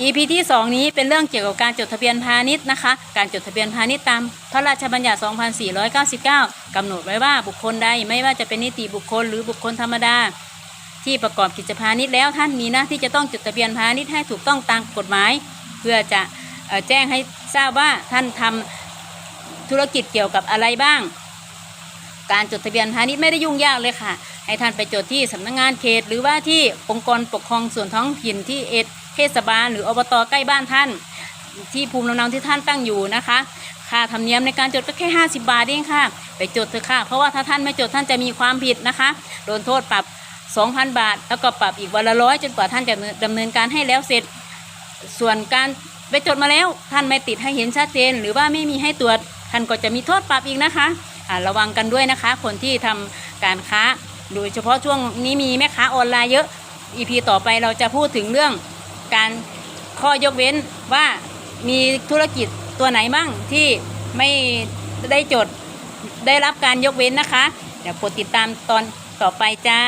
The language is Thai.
EP ที่ 2 นี้เป็นเรื่องเกี่ยวกับการจดทะเบียนพาณิชย์นะคะ การจดทะเบียนพาณิชย์ตามพระราชบัญญัติ 2499กำหนดไว้ว่าบุคคลใดไม่ว่าจะเป็นนิติบุคคลหรือบุคคลธรรมดา ที่ประกอบกิจพาณิชย์แล้วท่านมีหน้าที่จะต้องจดทะเบียนพาณิชย์ให้ถูกต้องตามกฎหมาย เพื่อจะแจ้งให้ทราบว่าท่านทำธุรกิจเกี่ยวกับอะไรบ้าง การจดทะเบียนพาณิชย์ไม่ได้ยุ่งยากเลยค่ะ ให้ท่านไปจดที่สำนักงานเขต หรือว่าที่องค์กรปกครองส่วนท้องถิ่นที่เอดเทศบาล หรืออบตใกล้บ้านท่าน ที่ภูมิลำเนาที่ท่านตั้งอยู่นะคะค่าธรรมเนียมในการจดก็แค่ 50 บาทเองค่ะ ไปจดเถอะค่ะ เพราะว่าถ้าท่านไม่จดท่านจะมีความผิดนะคะ โดนโทษปรับ 2,000 บาท แล้วก็ปรับอีกวันละร้อยจนกว่าท่านจะดำเนินการให้แล้วเสร็จ ส่วนการไปจดมาแล้ว ท่านไม่ติดให้เห็นชัดเจน หรือว่าไม่มีให้ตรวจท่านก็จะมีโทษปรับอีกนะคะ ระวังกันด้วยนะคะ คนที่ทำการค้า โดยเฉพาะช่วงนี้มีแม่ค้าออนไลน์เยอะอีพีต่อไปเราจะพูดถึงเรื่องการข้อยกเว้นว่ามีธุรกิจตัวไหนบ้างที่ไม่ได้จดได้รับการยกเว้นนะคะ เดี๋ยวกดติดตามตอนต่อไปจ้า